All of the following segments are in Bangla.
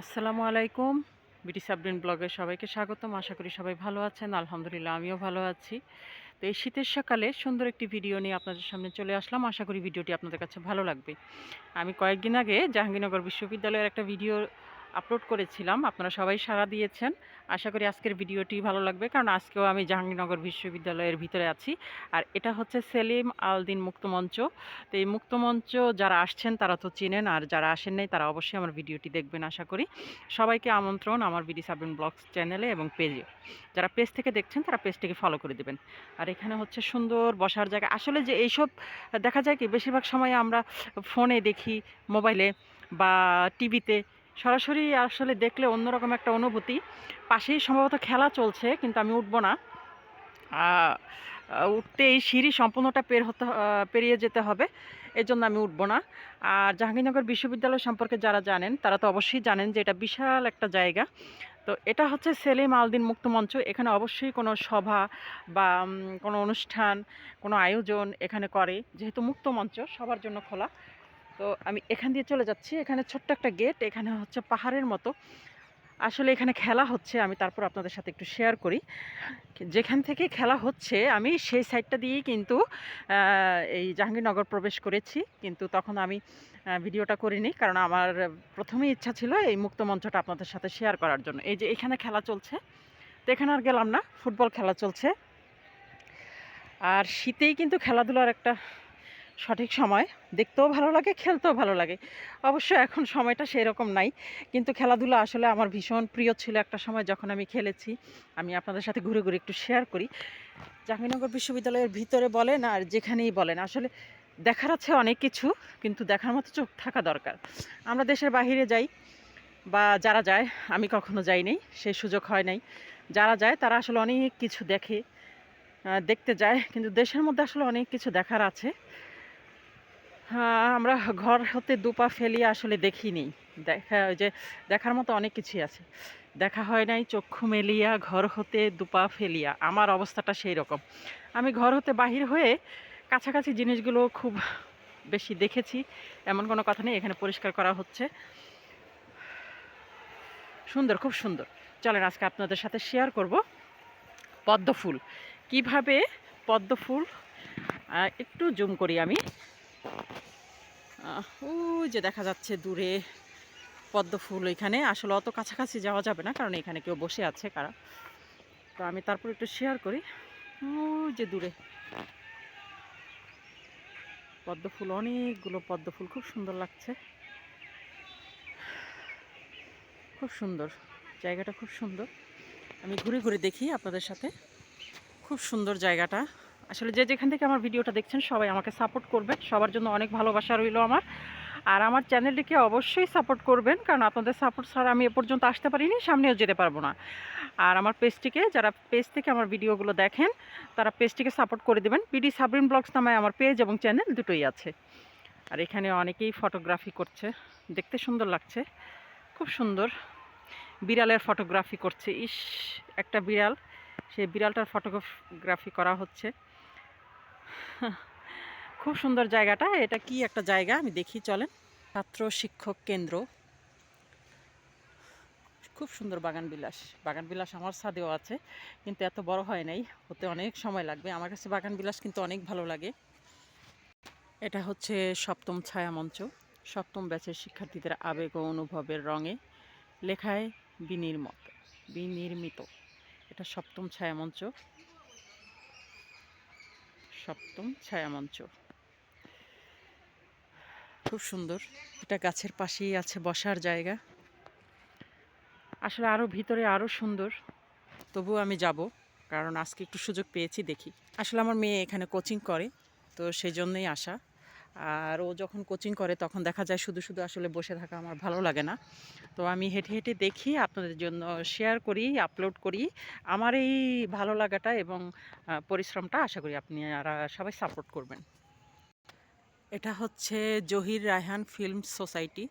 আসসালামু আলাইকুম। বিটি সাবরিন ব্লগে সবাইকে স্বাগতম। আশা করি সবাই ভালো আছেন। আলহামদুলিল্লাহ, আমিও ভালো আছি। তো এই শীতের সকালে সুন্দর একটি ভিডিও নিয়ে আপনাদের সামনে চলে আসলাম। আশা করি ভিডিওটি আপনাদের কাছে ভালো লাগবে। আমি কয়েকদিন আগে জাহাঙ্গীরনগর বিশ্ববিদ্যালয়ের একটা ভিডিও আপলোড করেছিলাম, আপনারা সবাই সাড়া দিয়েছেন। আশা করি আজকের ভিডিওটি ভালো লাগবে, কারণ আজকেও আমি জাহাঙ্গীরনগর বিশ্ববিদ্যালয়ের ভিতরে আছি। আর এটা হচ্ছে সেলিম আলদিন মুক্তমঞ্চ তো এই মুক্তমঞ্চ যারা আসছেন, তারা তো চেনেন, আর যারা আসেন নাই, তারা অবশ্যই আমার ভিডিওটি দেখবেন, আশা করি। সবাইকে আমন্ত্রণ আমার বিডি সাবিন ব্লগস চ্যানেলে এবং পেজে। যারা পেজ থেকে দেখছেন, তারা পেজটিকে ফলো করে দেবেন। আর এখানে হচ্ছে সুন্দর বসার জায়গা। আসলে যে এইসব, দেখা যায় কি, বেশিরভাগ সময় আমরা ফোনে দেখি, মোবাইলে বা টিভিতে। সরাসরি আসলে দেখলে অন্যরকম একটা অনুভূতি। পাশেই সম্ভবত খেলা চলছে কিন্তু আমি উঠবো না। আহ, উঠতে এই সিঁড়ি সম্পূর্ণটা পের হতে পেরিয়ে যেতে হবে এজন্য আমি উঠবো না। আর জাহাঙ্গীরনগর বিশ্ববিদ্যালয় সম্পর্কে যারা জানেন তারা তো অবশ্যই জানেন যে এটা বিশাল একটা জায়গা। তো এটা হচ্ছে সেলিম আলদিন মুক্ত মঞ্চ এখানে অবশ্যই কোনো সভা বা কোনো অনুষ্ঠান কোনো আয়োজন এখানে করে যেহেতু মুক্ত মঞ্চ সবার জন্য খোলা। তো আমি এখান দিয়ে চলে যাচ্ছি। এখানে ছোট্ট একটা গেট এখানে হচ্ছে পাহাড়ের মতো। আসলে এখানে খেলা হচ্ছে, আমি তারপর আপনাদের সাথে একটু শেয়ার করি। যেখান থেকে খেলা হচ্ছে, আমি সেই সাইডটা দিয়েই কিন্তু এই জাহাঙ্গীরনগর প্রবেশ করেছি। কিন্তু তখন আমি ভিডিওটা করিনি। কারণ আমার প্রথমেই ইচ্ছা ছিল এই মুক্ত মঞ্চটা আপনাদের সাথে শেয়ার করার জন্য। এই যে এখানে খেলা চলছে, তো এখানে আর গেলাম না। ফুটবল খেলা চলছে। আর শীতেই কিন্তু খেলাধুলার একটা সঠিক সময়, দেখতেও ভালো লাগে, খেলতেও ভালো লাগে। অবশ্য এখন সময়টা সেই রকম নাই, কিন্তু খেলাধুলা আসলে আমার ভীষণ প্রিয় ছিল একটা সময় যখন আমি খেলেছি। আমি আপনাদের সাথে ঘুরে ঘুরে একটু শেয়ার করি। জাহাঙ্গীরনগর বিশ্ববিদ্যালয়ের ভিতরে বলেন আর যেখানেই বলেন, আসলে দেখার আছে অনেক কিছু, কিন্তু দেখার মতো চোখ থাকা দরকার। আমরা দেশের বাইরে যাই বা যারা যায়, আমি কখনো যাই যাইনি সেই সুযোগ হয় নাই। যারা যায়, তারা আসলে অনেক কিছু দেখে দেখতে যায়, কিন্তু দেশের মধ্যে আসলে অনেক কিছু দেখার আছে। আমরা ঘর হতে দুপা ফেলিয়ে আসলে দেখিনি। দেখা, ওই যে দেখার মতো অনেক কিছুই আছে। দেখা হয় নাই, চক্ষু মেলিয়া, ঘর হতে দুপা ফেলিয়া। আমার অবস্থাটা সেই রকম। আমি ঘর হতে বাহির হয়ে কাছাকাছি জিনিসগুলো খুব বেশি দেখেছি, এমন কোনো কথা নেই, এখানে পরিষ্কার করা হচ্ছে। সুন্দর, খুব সুন্দর। চলেন, আজকে আপনাদের সাথে শেয়ার করব পদ্ম ফুল। কীভাবে পদ্ম ফুল একটু জুম করি আমি। ওই যে দেখা যাচ্ছে দূরে পদ্ম ফুল এখানে আসলে অত কাছাকাছি যাওয়া যাবে না, কারণ এখানে কেউ বসে আছে কারা। তো আমি তারপর একটু শেয়ার করি। ওই যে দূরে পদ্ম ফুল, অনেকগুলো পদ্ম ফুল, খুব সুন্দর লাগছে। খুব সুন্দর, জায়গাটা খুব সুন্দর। আমি ঘুরে ঘুরে দেখি আপনাদের সাথে। খুব সুন্দর জায়গাটা। আসলে যে যেখান থেকে আমার ভিডিওটা দেখছেন, সবাই আমাকে সাপোর্ট করবেন। সবার জন্য অনেক ভালোবাসা রইল আমার। আর আমার চ্যানেলটিকে অবশ্যই সাপোর্ট করবেন, কারণ আপনাদের সাপোর্ট ছাড়া আমি এ পর্যন্ত আসতে পারিনি, সামনেও যেতে পারব না। আর আমার পেজটিকে, যারা পেজ থেকে আমার ভিডিওগুলো দেখেন, তারা পেজটিকে সাপোর্ট করে দেবেন। বিডি সাবরিন ব্লগস নামে আমার পেজ এবং চ্যানেল দুটোই আছে। আর এখানে অনেকেই ফটোগ্রাফি করছে। দেখতে সুন্দর লাগছে। খুব সুন্দর। বিড়ালের ফটোগ্রাফি করছে। ইস, একটা বিড়াল। সেই বিড়ালটার ফটোগ্রাফি করা হচ্ছে। খুব সুন্দর জায়গাটা। এটা কি একটা জায়গা? আমি দেখি, চলেন। ছাত্র শিক্ষক কেন্দ্র। খুব সুন্দর বাগান বিলাস। বাগান বিলাস আমার ছাদেও আছে, কিন্তু এত বড় হয় নাই। হতে অনেক সময় লাগবে। আমার কাছে বাগান বিলাস কিন্তু অনেক ভালো লাগে। এটা হচ্ছে সপ্তম ছায়া মঞ্চ সপ্তম ব্যাচের শিক্ষার্থীদের আবেগ ও অনুভবের রঙে লেখায় বিনির্মত। বিনির্মিত। এটা সপ্তম ছায়ামঞ্চ। সপ্তম ছায়ামঞ্চ। খুব সুন্দর। এটা গাছের পাশেই আছে বসার জায়গা। আসলে আরও ভিতরে আরও সুন্দর। তবুও আমি যাব, কারণ আজকে একটু সুযোগ পেয়েছি দেখি। আসলে আমার মেয়ে এখানে কোচিং করে, তো সেই জন্যই আসা। আর ও যখন কোচিং করে তখন দেখা যায় শুধু শুধু আসলে বসে থাকা আমার ভালো লাগে না। তো আমি হেঁটে হেঁটে দেখি, আপনাদের জন্য শেয়ার করি আপলোড করি। আমার এই ভালো লাগাটা এবং পরিশ্রমটা আশা করি আপনি আর, সবাই সাপোর্ট করবেন। এটা হচ্ছে জহির রায়হান ফিল্ম সোসাইটি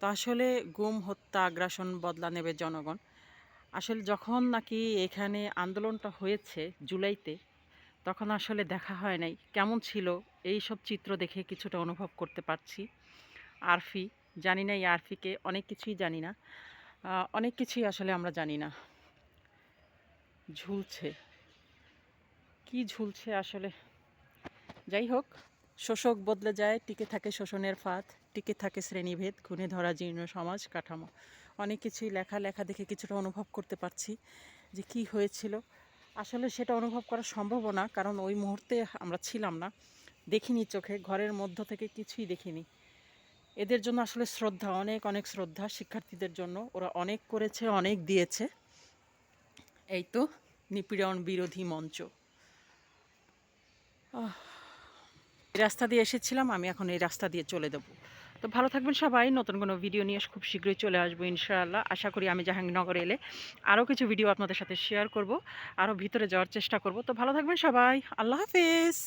তো আসলে গুম, হত্যা, আগ্রাসন, বদলা নেবে জনগণ। আসলে যখন নাকি এখানে আন্দোলনটা হয়েছে জুলাইতে, তখন আসলে দেখা হয় নাই। কেমন ছিল? এই সব চিত্র দেখে কিছুটা অনুভব করতে পারছি। আরফি, জানি না এই আরফিকে, অনেক কিছুই জানি না। অনেক কিছুই আসলে আমরা জানি না। ঝুলছে। কি ঝুলছে আসলে? যাই হোক, শোষক বদলে যায়, টিকে থাকে শোষণের ফাঁদ, টিকে থাকে শ্রেণীভেদ, খুনে ধরা জীর্ণ সমাজ কাঠামো। অনেক কিছুই লেখা লেখা দেখে কিছুটা অনুভব করতে পারছি যে কি হয়েছিল। আসলে সেটা অনুভব করা সম্ভবও না, কারণ ওই মুহূর্তে আমরা ছিলাম না। দেখিনি চোখে, ঘরের মধ্য থেকে কিছুই দেখিনি। এদের জন্য আসলে শ্রদ্ধা, অনেক অনেক শ্রদ্ধা শিক্ষার্থীদের জন্য। ওরা অনেক করেছে, অনেক দিয়েছে। এই তো নিপীড়ন বিরোধী মঞ্চ। রাস্তা দিয়ে এসেছিলাম, আমি এখন এই রাস্তা দিয়ে চলে দেবো। তো ভালো থাকবেন সবাই, নতুন কোনো ভিডিও নিয়ে খুব শীঘ্রই চলে আসব ইনশাআল্লাহ। আশা করি আমি জাহাঙ্গীরনগর এলে আরও কিছু ভিডিও আপনাদের সাথে শেয়ার করব, আরও ভিতরে যাওয়ার চেষ্টা করব। তো ভালো থাকবেন সবাই, আল্লাহ হাফিজ।